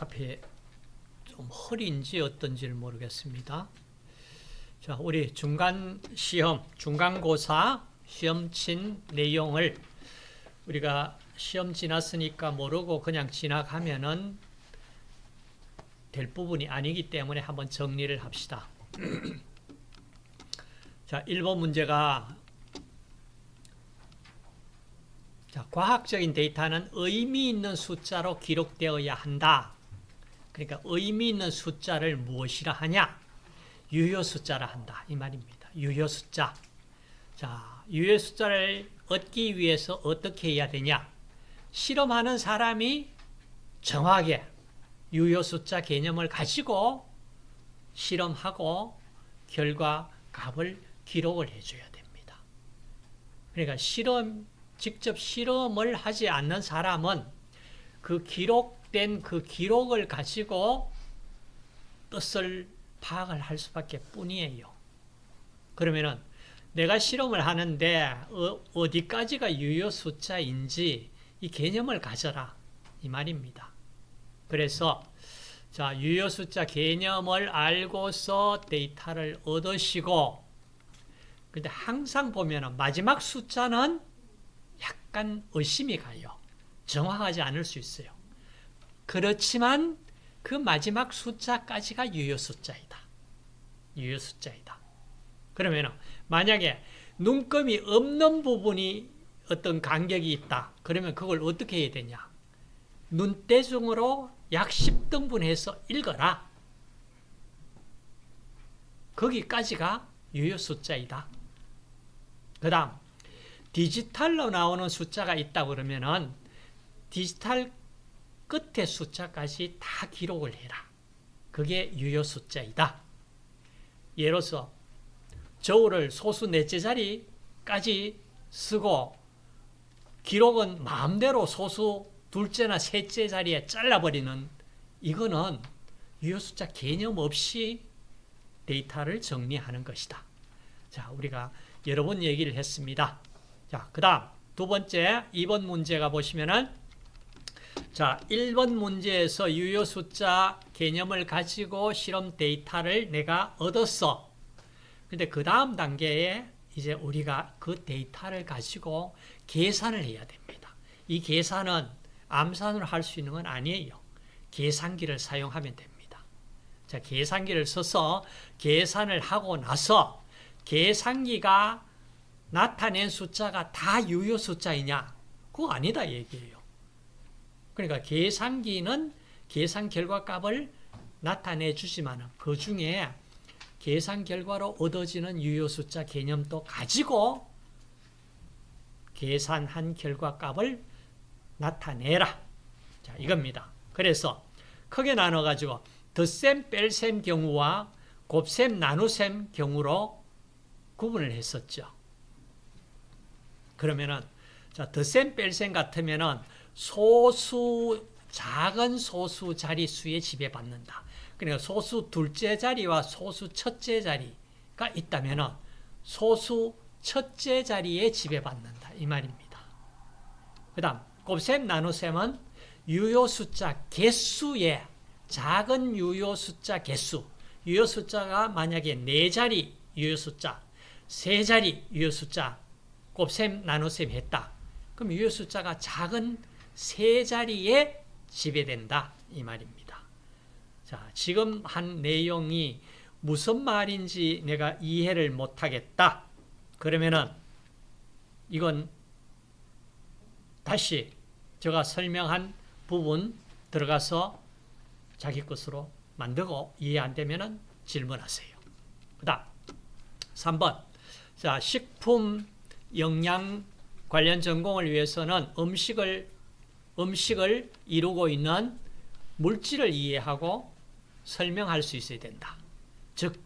앞에 좀 허리인지 어떤지를 모르겠습니다. 자, 우리 중간 시험, 중간고사 시험 친 내용을 우리가 시험 지났으니까 모르고 그냥 지나가면은 될 부분이 아니기 때문에 한번 정리를 합시다. 자, 1번 문제가 자, 과학적인 데이터는 의미 있는 숫자로 기록되어야 한다. 그러니까 의미 있는 숫자를 무엇이라 하냐? 유효 숫자라 한다. 이 말입니다. 유효 숫자. 자, 유효 숫자를 얻기 위해서 어떻게 해야 되냐? 실험하는 사람이 정확하게 유효 숫자 개념을 가지고 실험하고 결과 값을 기록을 해줘야 됩니다. 그러니까 실험, 직접 실험을 하지 않는 사람은 그 기록 된 그 기록을 가지고 뜻을 파악을 할 수밖에 뿐이에요. 그러면은 내가 실험을 하는데 어, 디까지가 유효 숫자인지 이 개념을 가져라 이 말입니다. 그래서 자 유효 숫자 개념을 알고서 데이터를 얻으시고 근데 항상 보면은 마지막 숫자는 약간 의심이 가요. 정확하지 않을 수 있어요. 그렇지만 그 마지막 숫자까지가 유효 숫자이다. 유효 숫자이다. 그러면 만약에 눈금이 없는 부분이 어떤 간격이 있다. 그러면 그걸 어떻게 해야 되냐? 눈대중으로 약 10등분해서 읽어라. 거기까지가 유효 숫자이다. 그 다음 디지털로 나오는 숫자가 있다 그러면은 디지털 끝에 숫자까지 다 기록을 해라. 그게 유효 숫자이다. 예로서 저울을 소수 넷째 자리까지 쓰고 기록은 마음대로 소수 둘째나 셋째 자리에 잘라버리는 이거는 유효 숫자 개념 없이 데이터를 정리하는 것이다. 자, 우리가 여러 번 얘기를 했습니다. 자, 그 다음 두 번째 2번 문제가 보시면은 자, 1번 문제에서 유효 숫자 개념을 가지고 실험 데이터를 내가 얻었어. 근데 그 다음 단계에 이제 우리가 그 데이터를 가지고 계산을 해야 됩니다. 이 계산은 암산으로 할 수 있는 건 아니에요. 계산기를 사용하면 됩니다. 자, 계산기를 써서 계산을 하고 나서 계산기가 나타낸 숫자가 다 유효 숫자이냐? 그거 아니다 얘기예요. 그러니까 계산기는 계산 결과 값을 나타내 주지만 그 중에 계산 결과로 얻어지는 유효 숫자 개념도 가지고 계산한 결과 값을 나타내라. 자, 이겁니다. 그래서 크게 나눠 가지고 덧셈, 뺄셈 경우와 곱셈, 나누셈 경우로 구분을 했었죠. 그러면은 자, 덧셈, 뺄셈 같으면은 소수 작은 소수 자리수에 지배받는다. 그러니까 소수 둘째 자리와 소수 첫째 자리가 있다면 소수 첫째 자리에 지배받는다. 이 말입니다. 그 다음 곱셈 나누셈은 유효 숫자 개수의 작은 유효 숫자 개수 유효 숫자가 만약에 네 자리 유효 숫자 세 자리 유효 숫자 곱셈 나누셈 했다. 그럼 유효 숫자가 작은 세 자리에 지배된다. 이 말입니다. 자, 지금 한 내용이 무슨 말인지 내가 이해를 못 하겠다. 그러면은 이건 다시 제가 설명한 부분 들어가서 자기 것으로 만들고 이해 안 되면은 질문하세요. 그 다음 3번 자 식품 영양 관련 전공을 위해서는 음식을 음식을 이루고 있는 물질을 이해하고 설명할 수 있어야 된다. 즉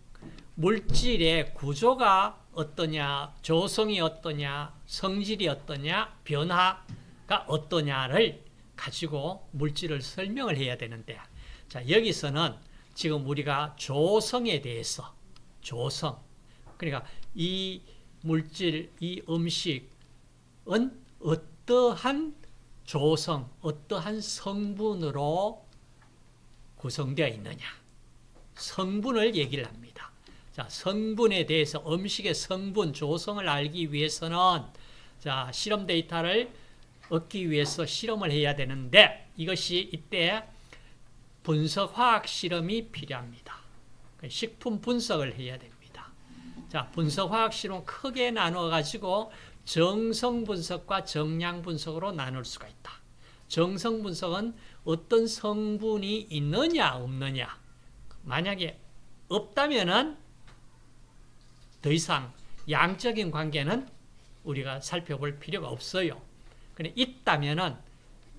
물질의 구조가 어떠냐, 조성이 어떠냐, 성질이 어떠냐, 변화가 어떠냐를 가지고 물질을 설명을 해야 되는데 자, 여기서는 지금 우리가 조성에 대해서 조성 그러니까 이 물질, 이 음식은 어떠한 조성, 어떠한 성분으로 구성되어 있느냐? 성분을 얘기를 합니다. 자, 성분에 대해서 음식의 성분 조성을 알기 위해서는 자, 실험 데이터를 얻기 위해서 실험을 해야 되는데 이것이 이때 분석 화학 실험이 필요합니다. 식품 분석을 해야 됩니다. 자, 분석 화학 실험 크게 나누어 가지고 정성 분석과 정량 분석으로 나눌 수가 있다. 정성 분석은 어떤 성분이 있느냐 없느냐. 만약에 없다면은 더 이상 양적인 관계는 우리가 살펴볼 필요가 없어요. 근데 있다면은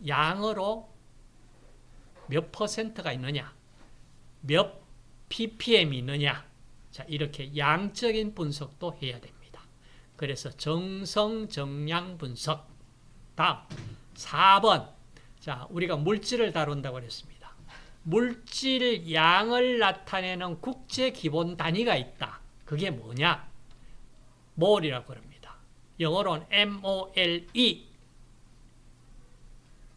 양으로 몇 퍼센트가 있느냐, 몇 ppm이 있느냐, 자 이렇게 양적인 분석도 해야 됩니다. 그래서 정성 정량 분석. 다음 4번. 자 우리가 물질을 다룬다고 그랬습니다. 물질 양을 나타내는 국제 기본 단위가 있다. 그게 뭐냐? 몰이라고 그럽니다. 영어로는 MOLE.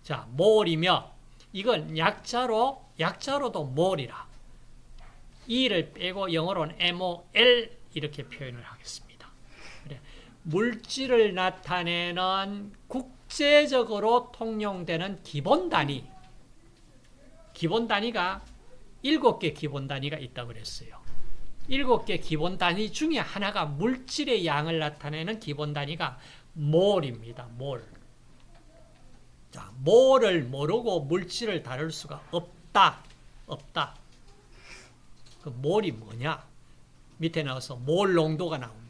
자, 몰이며 이건 약자로 약자로도 몰이라. e를 빼고 영어로는 MOL 이렇게 표현을 하겠습니다. 물질을 나타내는 국제적으로 통용되는 기본 단위. 기본 단위가 7개 기본 단위가 있다고 그랬어요. 일곱 개 기본 단위 중에 하나가 물질의 양을 나타내는 기본 단위가 몰입니다. 몰. 자, 몰을 모르고 물질을 다룰 수가 없다. 없다. 그 몰이 뭐냐? 밑에 나와서 몰 농도가 나옵니다.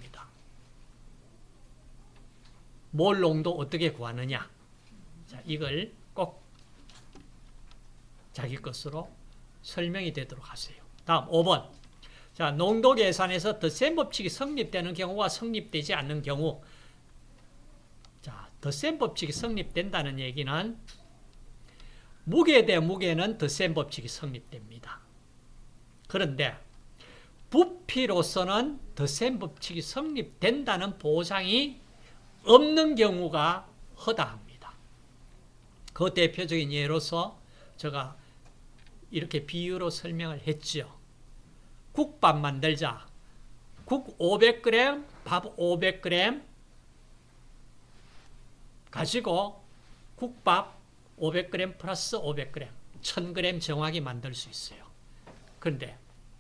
몰 농도 어떻게 구하느냐? 자, 이걸 꼭 자기 것으로 설명이 되도록 하세요. 다음 5번. 자, 농도 계산에서 덧셈 법칙이 성립되는 경우와 성립되지 않는 경우. 자, 덧셈 법칙이 성립된다는 얘기는 무게 대 무게는 덧셈 법칙이 성립됩니다. 그런데 부피로서는 덧셈 법칙이 성립된다는 보장이 없는 경우가 허다합니다. 그 대표적인 예로서 제가 이렇게 비유로 설명을 했죠. 국밥 만들자. 국 500g, 밥 500g 가지고 국밥 500g 플러스 500g, 1000g 정확히 만들 수 있어요. 그런데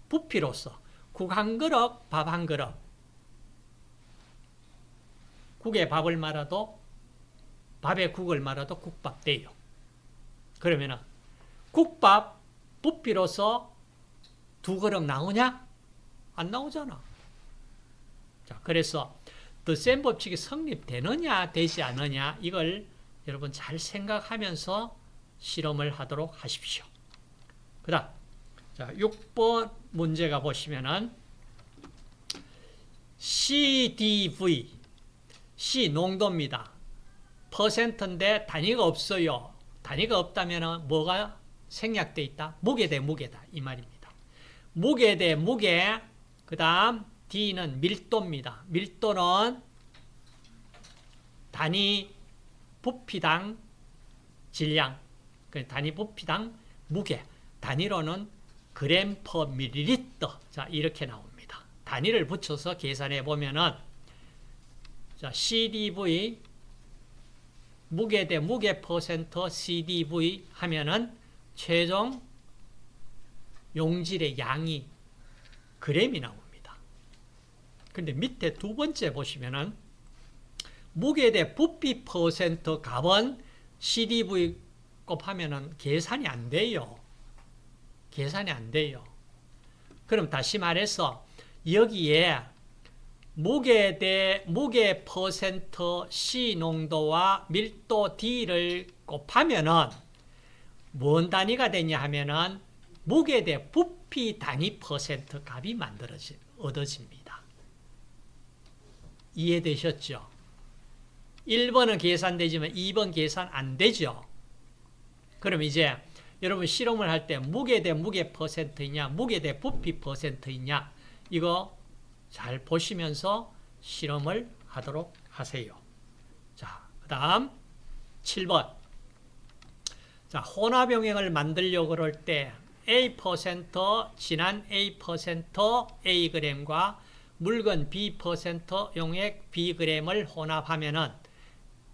부피로서 국 한 그릇, 밥 한 그릇. 국에 밥을 말아도 밥에 국을 말아도 국밥 돼요. 그러면은 국밥 부피로서 두 그릇 나오냐? 안 나오잖아. 자, 그래서 더센 법칙이 성립되느냐, 되지 않느냐, 이걸 여러분 잘 생각하면서 실험을 하도록 하십시오. 그 다음, 자, 6번 문제가 보시면은, CDV, C 농도입니다. 퍼센트인데 단위가 없어요. 단위가 없다면 뭐가 생략돼 있다? 무게 대 무게다. 이 말입니다. 무게 대 무게, 그 다음 D는 밀도입니다. 밀도는 단위 부피당 질량, 그 단위 부피당 무게, 단위로는 그램 퍼 밀리리터. 자, 이렇게 나옵니다. 단위를 붙여서 계산해 보면은 자, CDV 무게 대 무게 퍼센트 CDV 하면은 최종 용질의 양이 그램이 나옵니다. 근데 밑에 두 번째 보시면은 무게 대 부피 퍼센트 값은 CDV 곱하면은 계산이 안 돼요. 계산이 안 돼요. 그럼 다시 말해서 여기에 무게 대 무게 퍼센트 C 농도와 밀도 D를 곱하면은 뭔 단위가 되냐 하면은 무게 대 부피 단위 퍼센트 값이 만들어지 얻어집니다. 이해되셨죠? 1번은 계산되지만 2번 계산 안 되죠. 그럼 이제 여러분 실험을 할 때 무게 대 무게 퍼센트이냐 무게 대 부피 퍼센트이냐 이거 잘 보시면서 실험을 하도록 하세요. 자, 그 다음 7번 자, 혼합영양을 만들려고 그럴 때 A% 진한 A% Ag과 묽은 B% 용액 Bg을 혼합하면은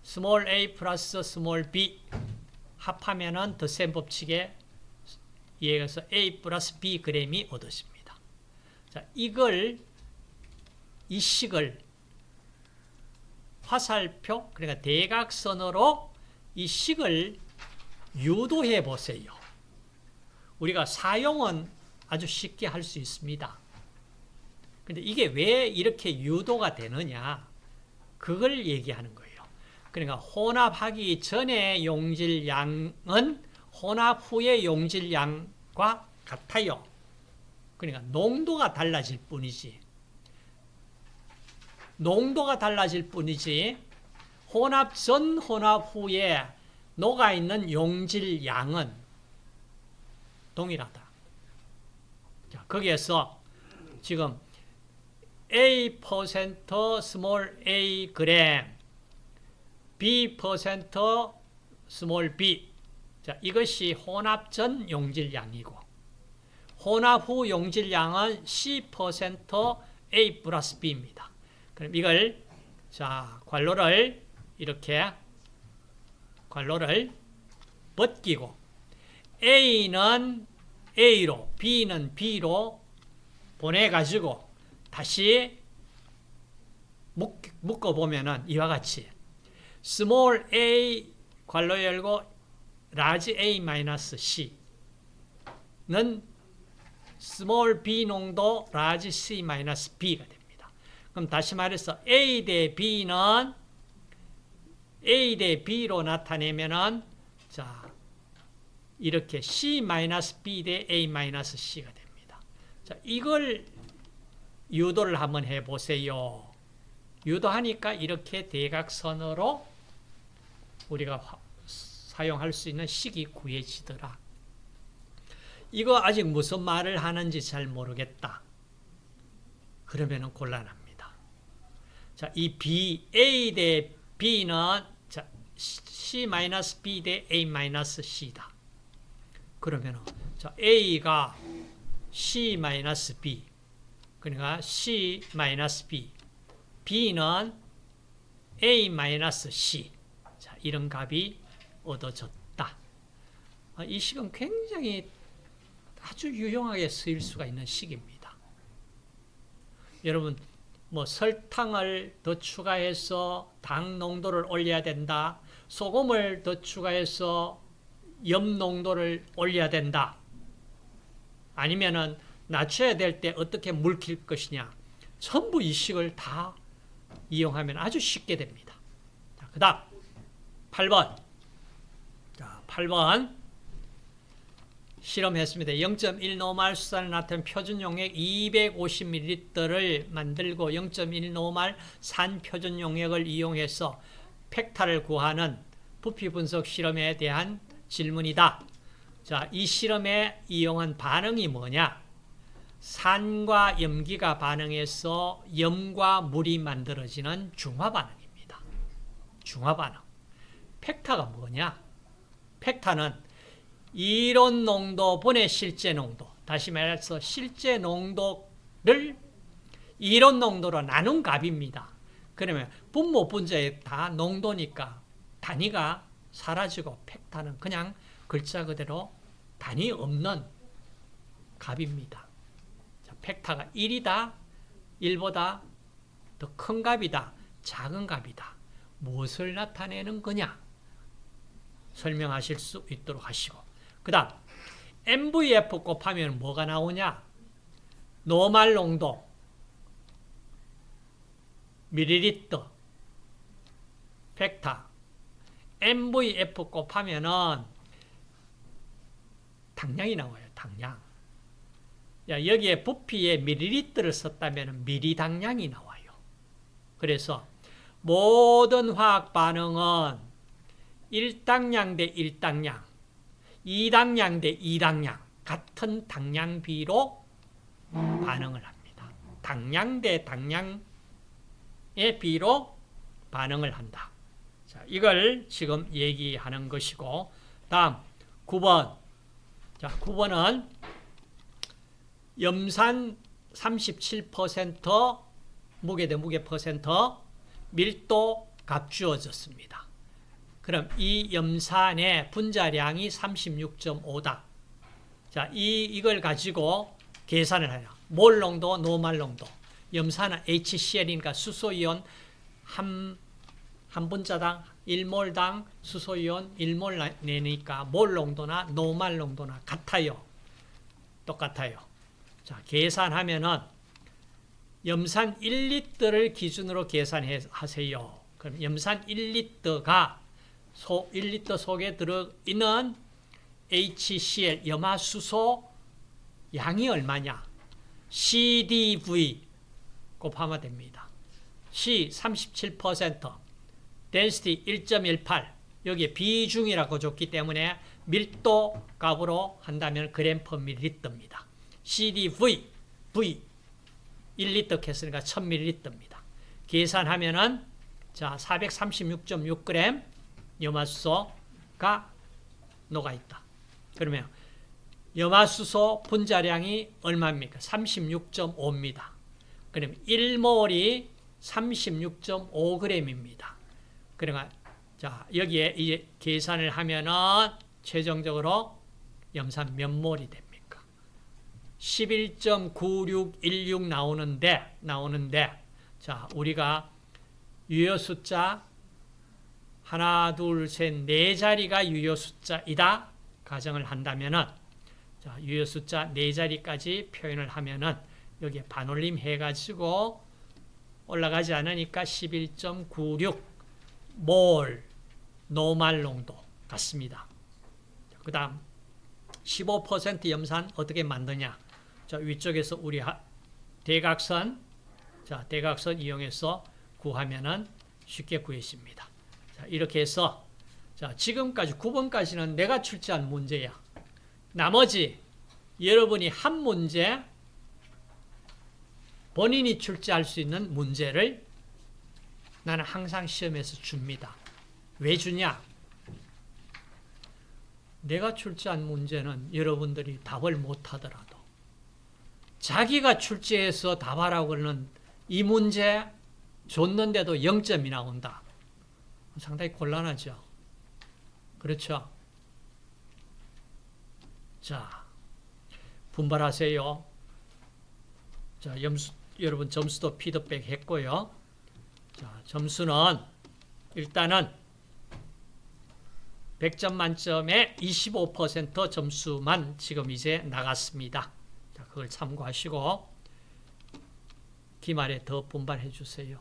스몰 a 플러스 스몰 b 합하면은 더센 법칙에 의해서 a 플러스 b 그램이 얻어집니다. 자, 이걸 이 식을 화살표 그러니까 대각선으로 이 식을 유도해 보세요. 우리가 사용은 아주 쉽게 할 수 있습니다. 근데 이게 왜 이렇게 유도가 되느냐? 그걸 얘기하는 거예요. 그러니까 혼합하기 전에 용질량은 혼합 후의 용질량과 같아요. 그러니까 농도가 달라질 뿐이지. 농도가 달라질 뿐이지 혼합 전 혼합 후에 녹아있는 용질량은 동일하다. 자, 거기에서 지금 A% 스몰 a 그램 B% 스몰 b 자, 이것이 혼합 전 용질량이고 혼합 후 용질량은 C% A 플러스 B입니다. 그럼 이걸 자 관로를 이렇게 관로를 벗기고 A는 A로 B는 B로 보내가지고 다시 묶어보면은 이와 같이 small a 괄로 열고 large a 마이너스 c는 small b 농도 large c 마이너스 b가 됩니다. 그럼 다시 말해서 a 대 b는 a 대 b로 나타내면은 자 이렇게 c 마이너스 b 대 a 마이너스 c가 됩니다. 자 이걸 유도를 한번 해보세요. 유도하니까 이렇게 대각선으로 우리가 사용할 수 있는 식이 구해지더라. 이거 아직 무슨 말을 하는지 잘 모르겠다. 그러면 곤란합니다. 자, 이 B, A 대 B는 자, C-B 대 A-C다. 그러면 자, A가 C-B 그러니까 C-B B는 A-C 이런 값이 얻어졌다. 아, 이 식은 굉장히 아주 유용하게 쓰일 수가 있는 식입니다. 여러분, 뭐 설탕을 더 추가해서 당 농도를 올려야 된다. 소금을 더 추가해서 염 농도를 올려야 된다. 아니면은 낮춰야 될 때 어떻게 물킬 것이냐. 전부 이 식을 다 이용하면 아주 쉽게 됩니다. 그 다음 8번. 자, 8번. 실험했습니다. 0.1 노말 수산을 나타낸 표준 용액 250ml를 만들고 0.1 노말 산 표준 용액을 이용해서 팩타를 구하는 부피 분석 실험에 대한 질문이다. 자, 이 실험에 이용한 반응이 뭐냐? 산과 염기가 반응해서 염과 물이 만들어지는 중화 반응입니다. 중화 반응. 팩타가 뭐냐? 팩타는 이론 농도 분의 실제 농도. 다시 말해서 실제 농도를 이론 농도로 나눈 값입니다. 그러면 분모 분자에 다 농도니까 단위가 사라지고 팩타는 그냥 글자 그대로 단위 없는 값입니다. 자, 팩타가 1이다. 1보다 더 큰 값이다. 작은 값이다. 무엇을 나타내는 거냐? 설명하실 수 있도록 하시고 그 다음 MVF 곱하면 뭐가 나오냐? 노말 농도 밀리리터 팩타 MVF 곱하면은 당량이 나와요 당량. 야, 여기에 부피에 밀리리터를 썼다면 미리 당량이 나와요. 그래서 모든 화학 반응은 1당량 대 1당량, 2당량 대 2당량 같은 당량비로 반응을 합니다. 당량 대 당량의 비로 반응을 한다. 자, 이걸 지금 얘기하는 것이고 다음 9번 자, 9번은 염산 37% 무게 대 무게 퍼센터 밀도 값 주어졌습니다. 그럼 이 염산의 분자량이 36.5다. 자, 이 이걸 가지고 계산을 해요. 몰 농도, 노말 농도. 염산은 HCl이니까 수소이온 한, 한 분자당 1몰당 수소이온 1몰 내니까 몰 농도나 노말 농도나 같아요. 똑같아요. 자, 계산하면은 염산 1리터를 기준으로 계산하세요. 그럼 염산 1리터가 소 1리터 속에 들어있는 HCl 염화수소 양이 얼마냐? CDV 곱하면 됩니다. C 37%, density 1.18 여기에 비중이라고 줬기 때문에 밀도 값으로 한다면 그램 퍼 밀리터입니다. CDV V 1리터 했으니까 1000ml입니다. 계산하면은 자 436.6g 염화수소가 녹아 있다. 그러면 염화수소 분자량이 얼마입니까? 36.5입니다. 그럼 1몰이 36.5g입니다. 그러니까 자 여기에 이제 계산을 하면은 최종적으로 염산 몇 몰이 됩니까? 11.9616 나오는데 나오는데 자 우리가 유효 숫자 하나 둘 셋 네 자리가 유효 숫자이다 가정을 한다면은 자 유효 숫자 네 자리까지 표현을 하면은 여기에 반올림 해가지고 올라가지 않으니까 11.96 몰 노말 농도 같습니다. 그 다음 15% 염산 어떻게 만드냐? 자 위쪽에서 우리 하, 대각선 자 대각선 이용해서 구하면은 쉽게 구해집니다. 자 이렇게 해서 자 지금까지 9번까지는 내가 출제한 문제야. 나머지 여러분이 한 문제 본인이 출제할 수 있는 문제를 나는 항상 시험에서 줍니다. 왜 주냐? 내가 출제한 문제는 여러분들이 답을 못하더라도 자기가 출제해서 답하라고 그러는 이 문제 줬는데도 0점이 나온다. 상당히 곤란하죠. 그렇죠? 자, 분발하세요. 자, 염수, 여러분 점수도 피드백 했고요. 자, 점수는 일단은 100점 만점에 25% 점수만 지금 이제 나갔습니다. 자, 그걸 참고하시고 기말에 더 분발해 주세요.